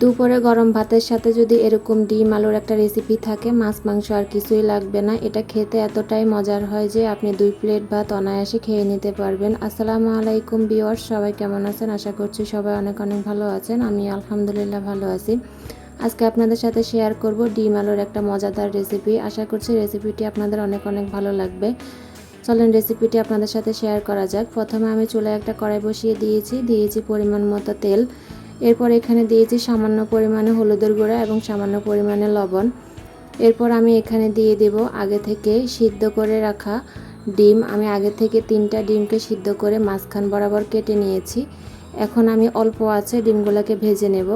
দুপুরে গরম ভাতের সাথে যদি এরকম ডিম আলুর একটা রেসিপি থাকে, মাছ, মাংস আর কিছুই লাগবে না। এটা খেতে এতটাই মজার হয় যে আপনি দুই প্লেট ভাত অনায়াসে খেয়ে নিতে পারবেন। আসসালামু আলাইকুম বিওয়ার্স সবাই কেমন আছেন? আশা করছি সবাই অনেক অনেক ভালো আছেন। আমি আলহামদুলিল্লাহ ভালো আছি। আজকে আপনাদের সাথে শেয়ার করব ডিম আলুর একটা মজাদার রেসিপি আশা করছি রেসিপিটি আপনাদের অনেক অনেক ভালো লাগবে। চলেন রেসিপিটি আপনাদের সাথে শেয়ার করা যাক। প্রথমে আমি চুলায় একটা কড়াই বসিয়ে দিয়েছি। দিয়েছি পরিমাণ মতো তেল। এরপর এখানে দিয়েছি সামান্য পরিমাণে হলুদের গুঁড়া এবং সামান্য পরিমাণে লবণ। এরপর আমি এখানে দিয়ে দেব আগে থেকে সিদ্ধ করে রাখা ডিম। আমি আগে থেকে তিনটা ডিমকে সিদ্ধ করে মাঝখান বরাবর কেটে নিয়েছি। এখন আমি অল্প আছে ডিমগুলোকে ভেজে নেব।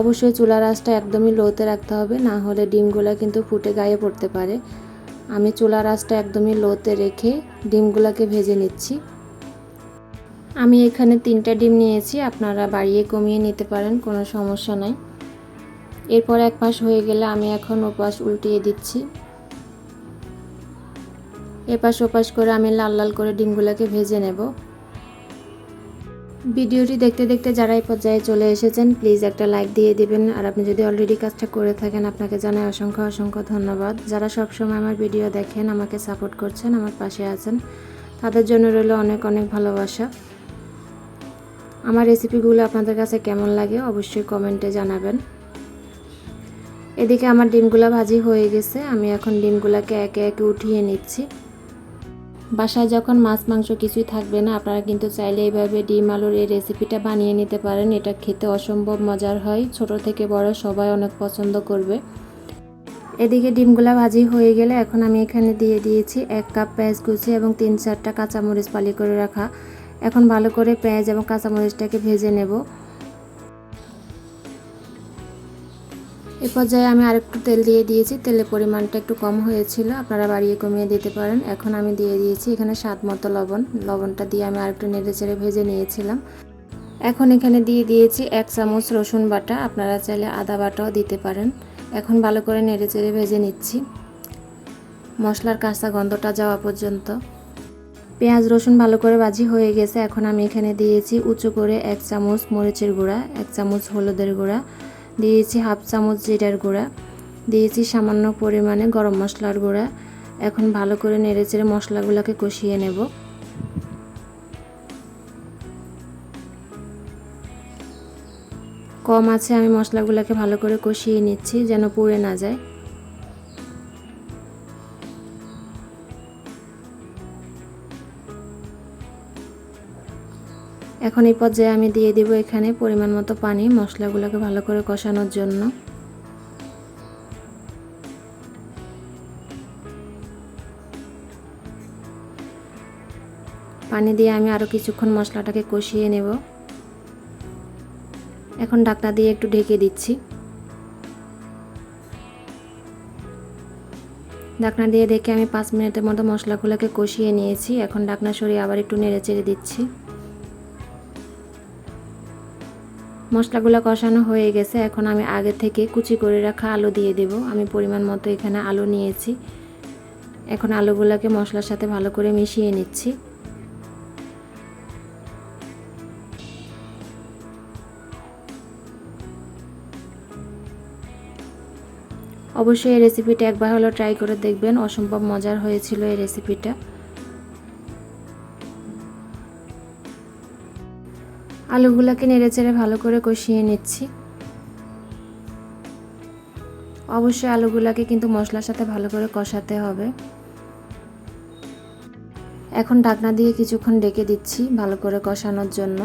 অবশ্যই চুলার আঁচটা একদমই লোতে রাখতে হবে, না হলে ডিমগুলো কিন্তু ফুটে গায়ে পড়তে পারে। আমি চুলার আঁচটা একদমই লোতে রেখে ডিমগুলোকে ভেজে নিচ্ছি। আমি এখানে তিনটা ডিম নিয়েছি, আপনারা বাড়িয়ে কমিয়ে নিতে পারেন, কোনো সমস্যা নাই। এরপর এক পাশ হয়ে গেলে আমি এখন ওপাশ উল্টিয়ে দিচ্ছি। এপাশ ওপাশ করে আমি লাল লাল করে ডিমগুলোকে ভেজে নেব। ভিডিওটি দেখতে দেখতে যারা এই পর্যায়ে চলে এসেছেন, প্লিজ একটা লাইক দিয়ে দিবেন। আর আপনি যদি অলরেডি কাজটা করে থাকেন, আপনাকে জানাই অসংখ্য অসংখ্য ধন্যবাদ। যারা সবসময় আমার ভিডিও দেখেন, আমাকে সাপোর্ট করছেন, আমার পাশে আছেন, তাদের জন্য রইল অনেক অনেক ভালোবাসা। আমার রেসিপিগুলো আপনাদের কাছে কেমন লাগে অবশ্যই কমেন্টে জানাবেন। এদিকে আমার ডিমগুলো ভাজি হয়ে গেছে, আমি এখন ডিমগুলোকে একে একে উঠিয়ে নিচ্ছি। বাসায় যখন মাছ, মাংস কিছুই থাকবে না, আপনারা কিন্তু চাইলে এইভাবে ডিম আলুর এই রেসিপিটা বানিয়ে নিতে পারেন। এটা খেতে অসম্ভব মজার হয়, ছোট থেকে বড় সবাই অনেক পছন্দ করবে। এদিকে ডিমগুলা ভাজি হয়ে গেলে এখন আমি এখানে দিয়ে দিয়েছি এক কাপ পেঁয়াজ কুচি এবং তিন চারটা কাঁচামরিচ পালি করে রাখা। এখন ভালো করে পেঁয়াজ এবং কাঁচামরিচটাকে ভেজে নেব। এ পর্যায়ে আমি আরেকটু তেল দিয়ে দিয়েছি। তেলের পরিমাণটা একটু কম হয়েছিল, আপনারা বাড়িয়ে কমিয়ে দিতে পারেন। এখন আমি দিয়ে দিয়েছি এখানে স্বাদ মতো লবণ। লবণটা দিয়ে আমি আরেকটু নেড়ে চেড়ে ভেজে নিয়েছিলাম। এখন এখানে দিয়ে দিয়েছি এক চামচ রসুন বাটা। আপনারা চাইলে আদা বাটাও দিতে পারেন। এখন ভালো করে নেড়ে চেড়ে ভেজে নিচ্ছি। মশলার কাঁচা গন্ধটা যাওয়া পর্যন্ত। পেঁয়াজ, রসুন ভালো করে ভাজি হয়ে গেছে। এখন আমি এখানে দিয়েছি উঁচু করে এক চামচ মরিচের গুঁড়া, এক চামচ হলুদের গুঁড়া, দিয়েছি হাফ চামচ জিরার গুঁড়া, দিয়েছি সামান্য পরিমাণে গরম মশলার গুঁড়া। এখন ভালো করে নেড়ে চেড়ে মশলাগুলোকে কষিয়ে নেব। কম আছে, আমি মশলাগুলোকে ভালো করে কষিয়ে নিচ্ছি যেন পুড়ে না যায়। এখন এই পর্যায়ে আমি দিয়ে দিব এখানে পরিমাণ মতো পানি মশলাগুলোকে ভালো করে কষানোর জন্য। পানি দিয়ে আমি আরও কিছুক্ষণ মশলাটাকে কষিয়ে নেব। এখন ডাকনা দিয়ে একটু ঢেকে দিচ্ছি। ডাকনা দিয়ে দেখে আমি পাঁচ মিনিটের মতো মশলাগুলোকে কষিয়ে নিয়েছি। এখন ডাকনা সরিয়ে আবার একটু নেড়ে চেড়ে দিচ্ছি। মশলাগুলো কষানো হয়ে গেছে, এখন আমি আগে থেকে কুচি করে রাখা আলু দিয়ে দেব। আমি পরিমাণ মতো এখানে আলু নিয়েছি। এখন আলুগুলোকে মশলার সাথে ভালো করে মিশিয়ে নিচ্ছি। অবশ্যই এই রেসিপিটা একবার হলো ট্রাই করে দেখবেন। অসম্ভব মজার হয়েছিল এই রেসিপিটা আলুগুলোকে নেড়ে চেড়ে ভালো করে কষিয়ে নিচ্ছি। অবশ্যই আলুগুলোকে কিন্তু মশলার সাথে ভালো করে কষাতে হবে। এখন ঢাকনা দিয়ে কিছুক্ষণ ডেকে দিচ্ছি ভালো করে কষানোর জন্য।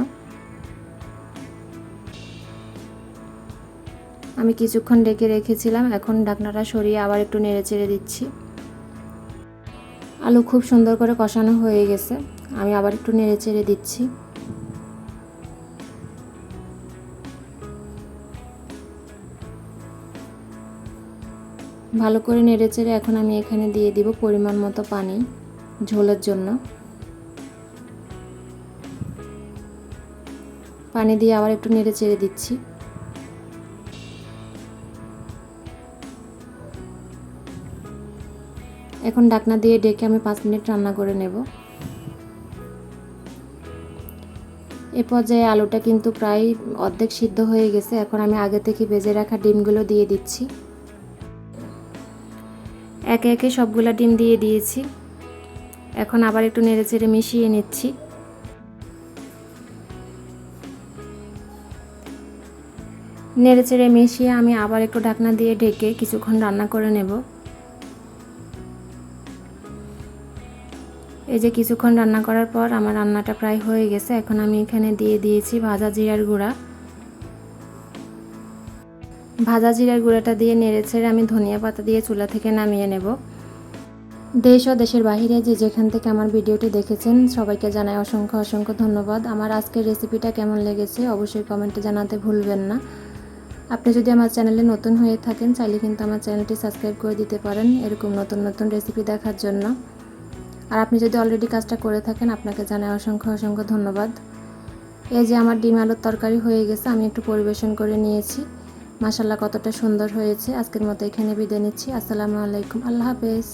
আমি কিছুক্ষণ ডেকে রেখেছিলাম, এখন ঢাকনাটা সরিয়ে আবার একটু নেড়ে চেড়ে দিচ্ছি। আলু খুব সুন্দর করে কষানো হয়ে গেছে, আমি আবার একটু নেড়ে চেড়ে দিচ্ছি। ভালো করে নেড়ে চেড়ে এখন আমি এখানে দিয়ে দিব পরিমাণ মতো পানি ঝোলের জন্য। পানি দিয়ে আবার একটু নেড়ে চেড়ে দিচ্ছি। এখন ডাকনা দিয়ে ডেকে আমি পাঁচ মিনিট রান্না করে নেব। এ পর্যায়ে আলুটা কিন্তু প্রায় অর্ধেক সিদ্ধ হয়ে গেছে। এখন আমি আগে থেকে ভেজে রাখা ডিমগুলো দিয়ে দিচ্ছি। একে একে সবগুলা ডিম দিয়ে দিয়েছি। এখন আবার একটু নেড়ে চেড়ে মিশিয়ে নিচ্ছি। নেড়ে চেড়ে মিশিয়ে আমি আবার একটু ঢাকনা দিয়ে ঢেকে কিছুক্ষণ রান্না করে নেব। এই যে কিছুক্ষণ রান্না করার পর আমার রান্নাটা প্রায় হয়ে গেছে। এখন আমি এখানে দিয়ে দিয়েছি ভাজা জিরার গুঁড়া। ভাজা জিরার গুঁড়াটা দিয়ে নেড়ে ছেড়ে আমি ধনিয়া পাতা দিয়ে চুলা থেকে নামিয়ে নেব। দেশ ও দেশের বাহিরে যে যেখান থেকে আমার ভিডিওটি দেখেছেন, সবাইকে জানাই অসংখ্য অসংখ্য ধন্যবাদ। আমার আজকের রেসিপিটা কেমন লেগেছে অবশ্যই কমেন্টে জানাতে ভুলবেন না। আপনি যদি আমার চ্যানেলে নতুন হয়ে থাকেন, চাইলে কিন্তু আমার চ্যানেলটি সাবস্ক্রাইব করে দিতে পারেন এরকম নতুন নতুন রেসিপি দেখার জন্য। আর আপনি যদি অলরেডি কাজটা করে থাকেন, আপনাকে জানাই অসংখ্য অসংখ্য ধন্যবাদ। এই যে আমার ডিম আলুর তরকারি হয়ে গেছে, আমি একটু পরিবেশন করে নিয়েছি। মাসাল্লাহ কতটা সুন্দর হয়েছে। আজকের মতো এখানে বিদায় নিচ্ছি। আসসালামু আলাইকুম। আল্লাহ হাফেজ।